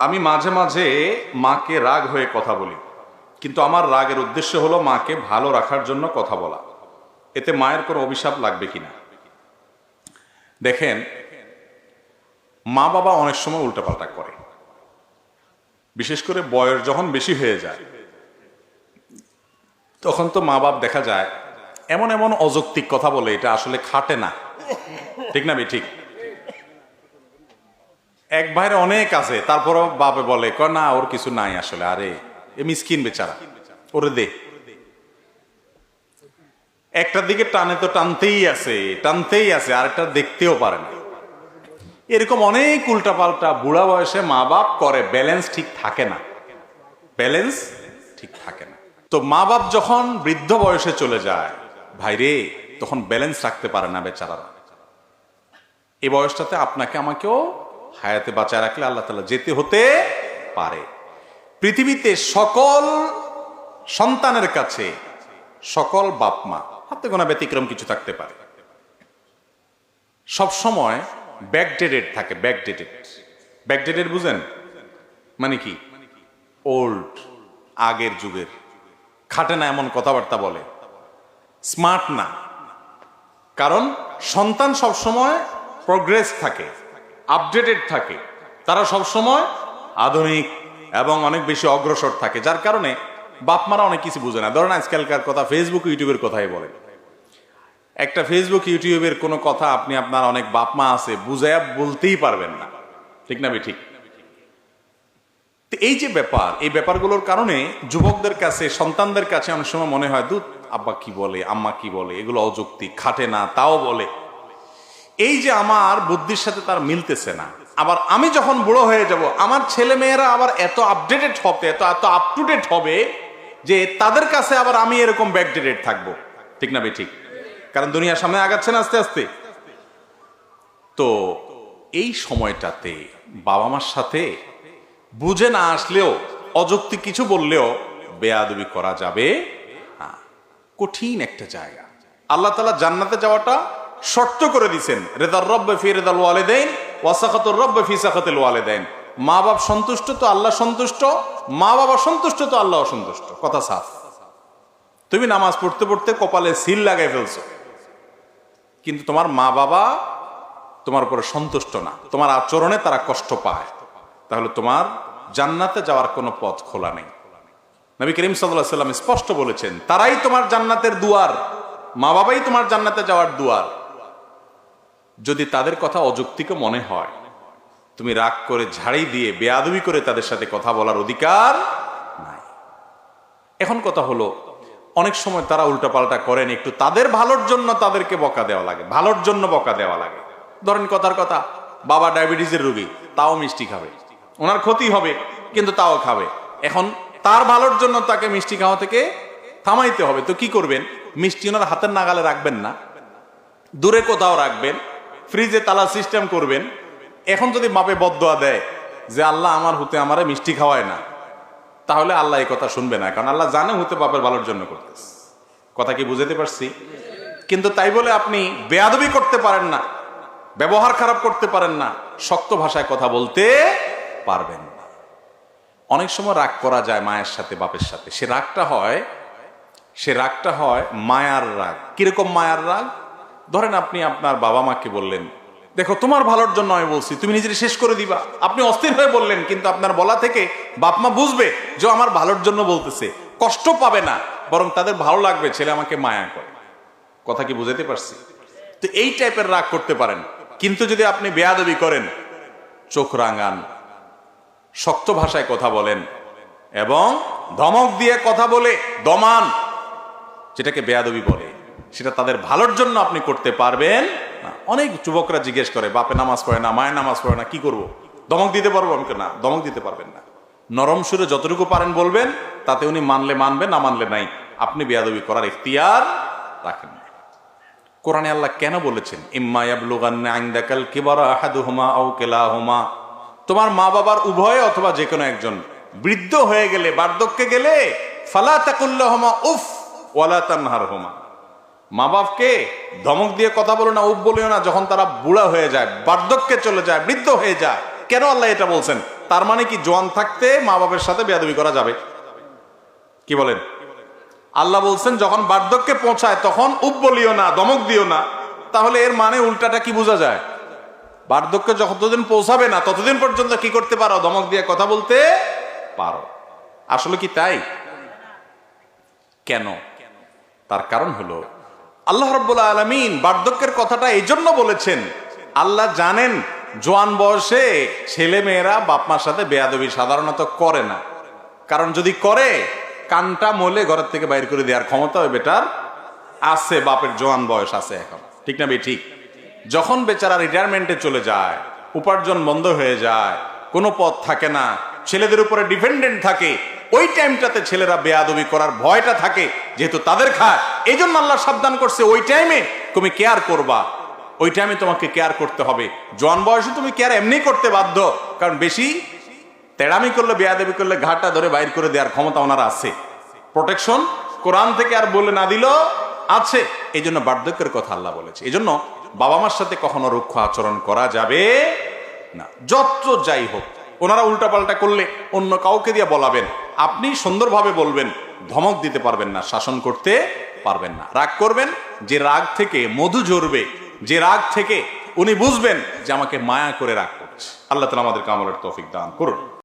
আমি মাঝে মাঝে মাকে রাগ হয়ে কথা বলি, কিন্তু আমার রাগের উদ্দেশ্য হলো মাকে ভালো রাখার জন্য কথা বলা। এতে মায়ের কোনো অভিশাপ লাগবে কিনা? দেখেন, মা বাবা অনেক সময় উল্টাপাল্টা করে। বিশেষ করে বয়স যখন বেশি হয়ে যায়, তখন তো মা বাপ দেখা যায়, এমন এমন অযৌক্তিক কথা বলে, এটা আসলে খাটে না। ঠিক না ঠিক? এক ভাইয়ের অনেক আছে, তারপরও বাপে বলে ক না, ওর কিছু নাই আসলে, আরে, এ মিসকিন বেচারা, ওরে দে। একটার দিকে টানে তো টানতেই আছে টানতেই আছে, আরেকটা দেখতেও পারে না। এরকম অনেক উল্টাপাল্টা বুড়া বয়সে মা বাপ করে, ব্যালেন্স ঠিক থাকে না। ব্যালেন্স ঠিক থাকে না। তো মা বাপ যখন বৃদ্ধ বয়সে চলে যায় ভাইরে তখন ব্যালেন্স রাখতে পারে না বেচারারা। এ বয়সটাতে আপনাকে আমাকেও হায়াতে বাঁচায় রাখলে আল্লাহ তালা যেতে হতে পারে। পৃথিবীতে সকল সন্তানের কাছে সকল বাপ মা, হাতে গোনা ব্যতিক্রম কিছু থাকতে পারে। সব সময় ব্যাকডেটেড থাকে ব্যাকডেটেড ব্যাকডেটেড বুঝেন? মানে কি? ওল্ড আগের যুগের। খাটে না এমন কথাবার্তা বলে। স্মার্ট না। কারণ সন্তান সবসময় প্রগ্রেস থাকে। আপডেটেড থাকে। তারা সবসময় আধুনিক এবং অনেক বেশি অগ্রসর থাকে, যার কারণে বাপমারা অনেক কিছু বুঝে না। ধরেন আজকালকার কথা ফেসবুক ইউটিউবের কথাই বলে। একটা ফেসবুক ইউটিউবের কোনো কথা আপনি আপনার অনেক বাপমা আছে, বুঝাইয়া বলতেই পারবেন না। ঠিক না ঠিক তো এই যে ব্যাপার, এই ব্যাপারগুলোর কারণে যুবকদের কাছে, সন্তানদের কাছে অনেক সময় মনে হয়, দুধ, আব্বা কি বলে, আম্মা কি বলে? এগুলো অযৌক্তিক, খাটে না, তাও বলে। এই যে আমার বুদ্ধির সাথে তার মিলতেছে না, আবার আমি যখন বুড়ো হয়ে যাব, আমার ছেলে মেয়েরা আবার এত আপডেটেড হবে, এত এত আপ টু ডেট হবে, যে তাদের কাছে আবার আমি এরকম ব্যাকডেটেড থাকব। ঠিক না ঠিক। কারণ দুনিয়ার সামনে আগাচ্ছে না আস্তে আস্তে। তো এই সময়টাতে বাবা মার সাথে বুঝে না আসলেও, অযৌক্তিক কিছু বললেও বেয়াদবি করা যাবে কঠিন একটা জায়গা। আল্লাহ তালা জান্নাতে যাওয়াটা শর্ত করে দিছেন, রেদার রব্বে ফি রেদাল ওয়ালেদাইন ওয়াসাখাতুর রব্বে ফি সাখাতুল ওয়ালেদাইন। মা বাপ সন্তুষ্ট তো আল্লাহ সন্তুষ্ট, মা বাবা সন্তুষ্ট তো আল্লাহ অসন্তুষ্ট। কথা সাফ। তুমি নামাজ পড়তে পড়তে কপালে সিল লাগাই ফেলছো। কিন্তু তোমার মা বাবা তোমার উপরে সন্তুষ্ট না। তোমার আচরণে তারা কষ্ট পায়। তাহলে তোমার জান্নাতে যাওয়ার কোনো পথ খোলা নেই। নবী করিম সাল্লাহ সাল্লাম স্পষ্ট বলেছেন, তারাই তোমার জান্নাতের দুয়ার। মা বাবাই তোমার জান্নাতে যাওয়ার দুয়ার। যদি তাদের কথা অযৌক্তিক মনে হয়, তুমি রাগ করে ঝাড়ি দিয়ে বেয়াদবি করে তাদের সাথে কথা বলার অধিকার নাই। এখন কথা হলো, অনেক সময় তারা উল্টাপাল্টা করেন, একটু তাদের ভালোর জন্য তাদেরকে বকা দেওয়া লাগে, ভালোর জন্য বকা দেওয়া লাগে। ধরেন কথার কথা, বাবা ডায়াবেটিসের রোগী, তাও মিষ্টি খাবে। ওনার ক্ষতি হবে, কিন্তু তাও খাবে। এখন তার ভালোর জন্য তাকে মিষ্টি খাওয়া থেকে থামাইতে হবে। তো কি করবেন? মিষ্টি ওনার হাতের নাগালে রাখবেন না। দূরে কোথাও রাখবেন। ফ্রিজে তালা সিস্টেম করবেন, এখন যদি মাপে বদয়া দেয় যে আল্লাহ আমার হতে আমারে মিষ্টি খাওয়ায় না, তাহলে আল্লাহ এই কথা শুনবে না, কারণ আল্লাহ জানে হতে বাপের ভালোর জন্য করতেছে। কথা কি বুঝাতে পারছি? কিন্তু তাই বলে আপনি বেয়াদবি করতে পারেন না, ব্যবহার খারাপ করতে পারেন না, শক্ত ভাষায় কথা বলতে পারবেন না। অনেক সময় রাগ করা যায় মায়ের সাথে, বাপের সাথে। সে রাগটা হয়, সে রাগটা হয় মায়ার রাগ। কীরকম মায়ার রাগ? ধরেন আপনি আপনার বাবা মাকে বললেন, দেখো, তোমার ভালোর জন্য আমি বলছি, তুমি নিজের শেষ করে দিবা। আপনি অস্থির হয়ে বললেন, কিন্তু আপনার বলা থেকে বাপ মা বুঝবে যে আমার ভালোর জন্য বলতেছে। কষ্ট পাবে না, বরং তাদের ভালো লাগবে, ছেলে আমাকে মায়া করে। কথা কি বুঝাতে পারছি? তো এই টাইপের রাগ করতে পারেন। কিন্তু যদি আপনি বেয়াদবি করেন, চোখ রাঙান, শক্ত ভাষায় কথা বলেন, এবং ধমক দিয়ে কথা বলে দমান, যেটাকে বেয়াদবি বলে। সেটা তাদের ভালোর জন্য আপনি করতে পারবেন অনেক যুবকরা জিজ্ঞেস করে, বাপে, নামাজ পড়ে না, মায়ের নামাজ পড়ে না, কি করব? দমক দিতে পারব আমি না, দমক দিতে পারবেন না। নরম সুরে যতটুকু পারেন বলবেন, তাতে উনি মানলে মানবে না মানলে নাই। আপনি বেয়াদবি করার ইখতিয়ার রাখেন কোরআনে আল্লাহ কেন বলেছেন তোমার মা বাবার উভয় অথবা যে কোনো একজন বৃদ্ধ হয়ে গেলে, বার্ধক্যে গেলে, ফালা তাকুল্লাহমা উফ ওয়ালা তানহারহুমা মা বাপকে ধমক দিয়ে কথা বলো না উপ বলিও না, যখন তারা বুড়া হয়ে যায়, বার্ধক্যে চলে যায়, বৃদ্ধ হয়ে যায়, কেন আল্লাহ এটা বলছেন? তার মানে কি জোয়ান থাকতে মা বাপের সাথে বেয়াদবি করা যাবে? কি বলেন? আল্লাহ বলছেন, যখন বার্ধক্যে পৌঁছায়, তখন উপ বলিও না দমক দিও না, তাহলে এর মানে উল্টাটা কি বোঝা যায়? বার্ধক্য যতদিন পৌঁছাবে না, ততদিন পর্যন্ত কি করতে পারো? দমক দিয়ে কথা বলতে পারো। আসলে কি তাই? কেন? তার কারণ হলো আল্লাহ রব্বুল আলমিন বার্ধক্যের কথাটা এই জন্য বলেছেন, আল্লাহ জানেন জোয়ান বয়সে ছেলে মেয়েরা বাপমার সাথে বেয়াদবি সাধারণত করে না। কারণ যদি করে, কানটা মলে ঘরের থেকে বাইর করে দেওয়ার ক্ষমতা ওই বেটার আছে, বাপের জোয়ান বয়স আছে এখন। ঠিক না বে ঠিক। যখন বেচারা রিটায়ারমেন্টে চলে যায়, উপার্জন বন্ধ হয়ে যায়, কোনো পথ থাকে না, ছেলেদের উপরে ডিপেন্ডেন্ট থাকে ওই টাইমটাতে ছেলেরা বেয়াদবি করার ভয়টা থাকে, যেহেতু তাদের খায়। এই জন্য আল্লাহ সাবধান করছে, ওই টাইমে তুমি কেয়ার করবা। ওই টাইমে তোমাকে কেয়ার করতে হবে। জোয়ান বয়সে তুমি কেয়ার এমনি করতে বাধ্য, কারণ বেশি তেড়ামি করলে, বেয়াদবি করলে ঘাটটা ধরে বাইর করে দেওয়ার ক্ষমতা ওনার আছে। প্রোটেকশন কোরআন থেকে আর বলে না দিল আছে। এই জন্য বার্ধক্যের কথা আল্লাহ বলেছে। এই জন্য বাবা মার সাথে কখনো রুক্ষ আচরণ করা যাবে না। যত যাই হোক, ওনারা উল্টাপাল্টা করলে অন্য কাউকে দিয়ে বলাবেন। আপনি সুন্দরভাবে বলবেন, ধমক দিতে পারবেন না, শাসন করতে পারবেন না। রাগ করবেন, যে রাগ থেকে মধু ঝরবে, যে রাগ থেকে উনি বুঝবেন যে আমাকে মায়া করে রাগ করছে। আল্লাহ তালা আমাদের কামলের তৌফিক দান করুন।